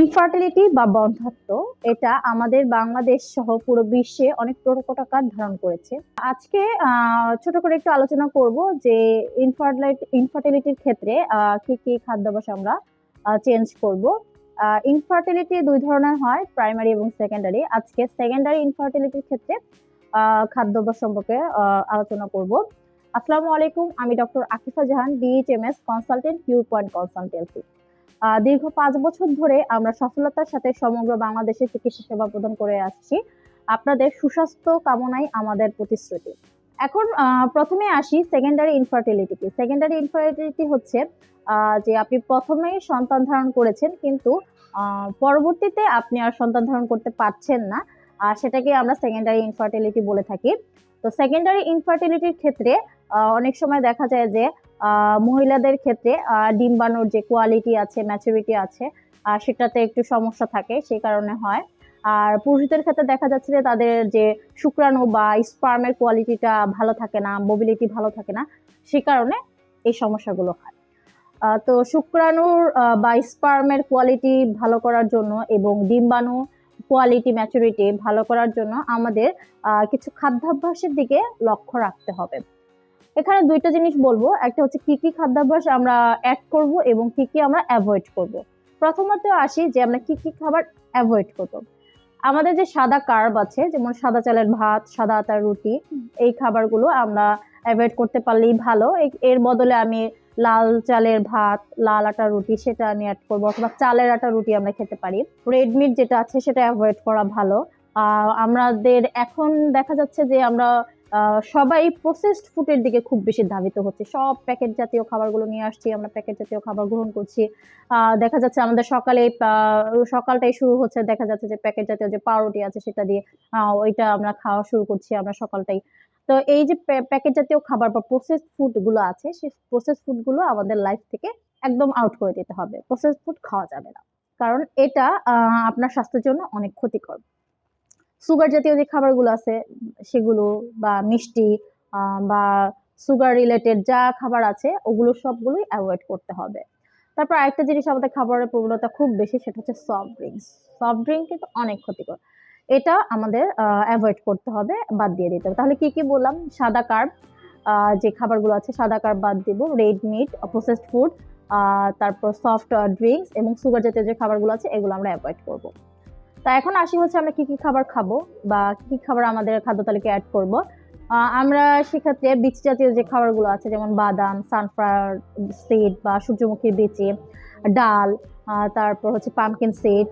Infertility বা বন্ধাত্ব এটা আমাদের বাংলাদেশ সহ পুরো বিশ্বে অনেক প্রকটাকার ধারণ করেছে। আজকে ছোট করে একটু আলোচনা করব যে ইনফার্টিলিটি ইনফার্টিলিটির ক্ষেত্রে কি কি খাদ্যাভ্যাস আমরা চেঞ্জ করব। ইনফার্টিলিটি দুই ধরনের হয় প্রাইমারি এবং সেকেন্ডারি আজকে সেকেন্ডারি ইনফার্টিলিটির ক্ষেত্রে খাদ্যাভ্যাস সম্পর্কে আলোচনা করব। আসসালামু আলাইকুম, আমি doctor Akifa Jahan BHMS consultant pure point consultancy দীর্ঘ পাঁচ বছর ধরে আমরা সফলতার সাথে সমগ্র বাংলাদেশে চিকিৎসা সেবা প্রদান করে আসছি। আপনাদের সুস্বাস্থ্য কামনাই আমাদের প্রতিশ্রুতি। এখন প্রথমে আসি সেকেন্ডারি ইনফার্টিলিটিকে সেকেন্ডারি ইনফার্টিলিটি হচ্ছে যে আপনি প্রথমেই সন্তান ধারণ করেছেন কিন্তু পরবর্তীতে আপনি আর সন্তান ধারণ করতে পারছেন না। সেটাকে আমরা সেকেন্ডারি ইনফার্টিলিটি বলে থাকি। তো সেকেন্ডারি ইনফার্টিলিটির ক্ষেত্রে অনেক সময় দেখা যায় যে মহিলাদের ক্ষেত্রে ডিম্বাণুর যে কোয়ালিটি আছে ম্যাচুরিটি আছে সেটাতে একটু সমস্যা থাকে, সেই কারণে হয়। আর পুরুষদের ক্ষেত্রে দেখা যাচ্ছে যে তাদের যে শুক্রাণু বা স্পার্মের কোয়ালিটিটা ভালো থাকে না মোবিলিটি ভালো থাকে না সে কারণে এই সমস্যাগুলো হয়। তো শুক্রাণুর বা স্পার্মের কোয়ালিটি ভালো করার জন্য এবং ডিম্বাণু কোয়ালিটি ম্যাচুরিটি ভালো করার জন্য আমাদের কিছু খাদ্যাভ্যাসের দিকে লক্ষ্য রাখতে হবে। এখানে দুইটা জিনিস বলব। একটা হচ্ছে কি কি খাদ্যাভ্যাস আমরা অ্যাড করব এবং কি কি আমরা অ্যাভয়েড করব। প্রথমত আসি যে আমরা কি কি খাবার অ্যাভয়েড করব। আমাদের যে সাদা কার্ব আছে, যেমন সাদা চালের ভাত, সাদা আটার রুটি, এই খাবারগুলো আমরা অ্যাভয়েড করতে পারলেই ভালো। এর বদলে আমি লাল চালের ভাত, লাল আটার রুটি সেটা আমি অ্যাড করব অথবা চালের আটা রুটি আমরা খেতে পারি। রেড মিট যেটা আছে সেটা অ্যাভয়েড করা ভালো। আমাদের এখন দেখা যাচ্ছে যে আমরা সবাই প্রসেসড ফুডের দিকে খুব বেশি ধাবিত হচ্ছে। সব প্যাকেট জাতীয় খাবারগুলো নিয়ে আসছি, আমরা প্যাকেট জাতীয় খাবার গ্রহণ করছি। দেখা যাচ্ছে আমাদের সকালে সকালটাই শুরু হচ্ছে। দেখা যাচ্ছে যে প্যাকেট জাতীয় যে পাউরুটি আছে সেটা দিয়ে ওইটা আমরা খাওয়া শুরু করছি আমরা সকালটাই। তো এই যে প্যাকেট জাতীয় খাবার বা প্রসেসড ফুডগুলো আছে সেই প্রসেস ফুডগুলো আমাদের লাইফ থেকে একদম আউট করে দিতে হবে। প্রসেস ফুড খাওয়া যাবে না। কারণ এটা আপনার স্বাস্থ্যের জন্য অনেক ক্ষতিকর। সুগার জাতীয় যে খাবারগুলো আছে, সেগুলো বা মিষ্টি বা সুগার রিলেটেড যা খাবার আছে, ওগুলো সবগুলোই অ্যাভয়েড করতে হবে। তারপর আরেকটা জিনিস আমাদের খাবারের প্রবণতা খুব বেশি, সেটা হচ্ছে সফট ড্রিঙ্কস সফট ড্রিঙ্ক কিন্তু অনেক ক্ষতিকর। এটা আমাদের অ্যাভয়েড করতে হবে, বাদ দিয়ে দিতে হবে। তাহলে কি কি বললাম? সাদা কার্ব যে খাবারগুলো আছে, সাদা কার্ব বাদ দিব রেড মিট প্রসেসড ফুড তারপর সফট ড্রিঙ্কস এবং সুগার জাতীয় যে খাবারগুলো আছে, এগুলো আমরা অ্যাভয়েড করব। তা এখন আসি হচ্ছে আমরা কি কি খাবার খাব বা কি কি খাবার আমাদের খাদ্য তালিকায় অ্যাড করব। আমরা সেক্ষেত্রে বীজ জাতীয় যে খাবারগুলো আছে, যেমন বাদাম সানফ্লাওয়ার সিড বা সূর্যমুখীর বীচি, ডাল তারপর হচ্ছে পামকিন সিড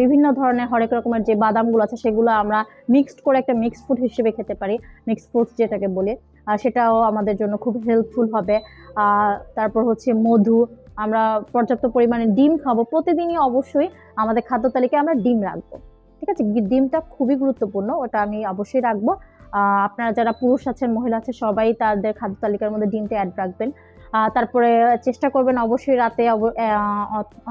বিভিন্ন ধরনের হরেক রকমের যে বাদামগুলো আছে সেগুলো আমরা মিক্সড করে একটা মিক্সড ফুড হিসেবে খেতে পারি মিক্সড ফুড যেটাকে বলে। সেটাও আমাদের জন্য খুব হেল্পফুল হবে। তারপর হচ্ছে মধু আমরা পর্যাপ্ত পরিমাণে ডিম খাব। প্রতিদিনই অবশ্যই আমাদের খাদ্য তালিকায় আমরা ডিম রাখব। ঠিক আছে? ডিমটা খুবই গুরুত্বপূর্ণ, ওটা আমি অবশ্যই রাখব। আপনারা যারা পুরুষ আছেন, মহিলা আছে সবাই তাদের খাদ্য তালিকার মধ্যে ডিমটা অ্যাড রাখবেন। তারপরে চেষ্টা করবেন অবশ্যই রাতে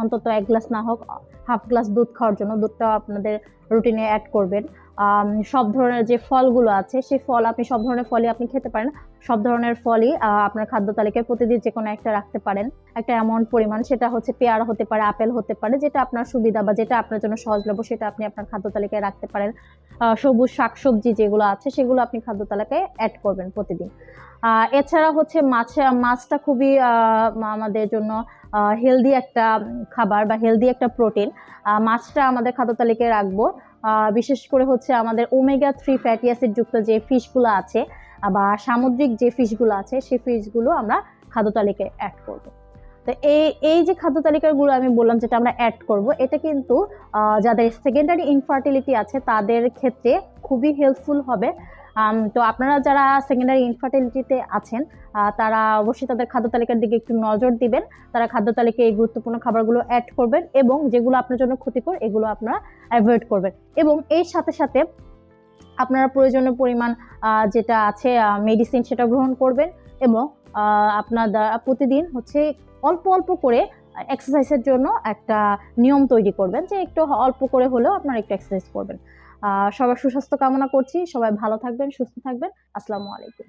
অন্তত এক গ্লাস না হোক, হাফ গ্লাস দুধ খাওয়ার জন্য। দুধটা আপনাদের রুটিনে অ্যাড করবেন। সব ধরনের যে ফলগুলো আছে, সেই ফল আপনি, সব ধরনের ফলই আপনি খেতে পারেন। সব ধরনের ফলই আপনার খাদ্য তালিকায় প্রতিদিন যে কোনো একটা রাখতে পারেন। একটা অ্যামাউন্ট পরিমাণ, সেটা হচ্ছে পেয়ারা হতে পারে, আপেল হতে পারে, যেটা আপনার সুবিধা বা যেটা আপনার জন্য সহজলভ্য, সেটা আপনি আপনার খাদ্য তালিকায় রাখতে পারেন। সবুজ শাকসবজি যেগুলো আছে, সেগুলো আপনি খাদ্য তালিকায় অ্যাড করবেন প্রতিদিন। এছাড়া হচ্ছে মাছ, মাছটা খুবই আমাদের জন্য হেলদি একটা খাবার বা হেলদি একটা প্রোটিন মাছটা আমাদের খাদ্য তালিকায় রাখব। বিশেষ করে হচ্ছে আমাদের ওমেগা থ্রি ফ্যাটি অ্যাসিড যুক্ত যে ফিশগুলো আছে, বা সামুদ্রিক যে ফিশগুলো আছে, সেই ফিশগুলো আমরা খাদ্য তালিকায় অ্যাড করব। তো এই এই যে খাদ্য তালিকাগুলো আমি বললাম যেটা আমরা অ্যাড করব, এটা কিন্তু যাদের সেকেন্ডারি ইনফার্টিলিটি আছে, তাদের ক্ষেত্রে খুবই হেল্পফুল হবে। তো আপনারা যারা সেকেন্ডারি ইনফার্টিলিটিতে আছেন তারা অবশ্যই তাদের খাদ্য তালিকার দিকে একটু নজর দিবেন। তারা খাদ্য তালিকায় এই গুরুত্বপূর্ণ খাবারগুলো অ্যাড করবেন এবং যেগুলো আপনার জন্য ক্ষতিকর, এগুলো আপনারা অ্যাভয়েড করবেন। এবং এর সাথে সাথে আপনারা প্রয়োজনীয় পরিমাণ যেটা আছে মেডিসিন সেটা গ্রহণ করবেন এবং আপনার প্রতিদিন হচ্ছে অল্প অল্প করে এক্সারসাইজের জন্য একটা নিয়ম তৈরি করবেন যে একটু অল্প করে হলেও আপনারা একটু এক্সারসাইজ করবেন। সবার সুস্বাস্থ্য কামনা করছি। সবাই ভালো থাকবেন সুস্থ থাকবেন। আসসালামু আলাইকুম।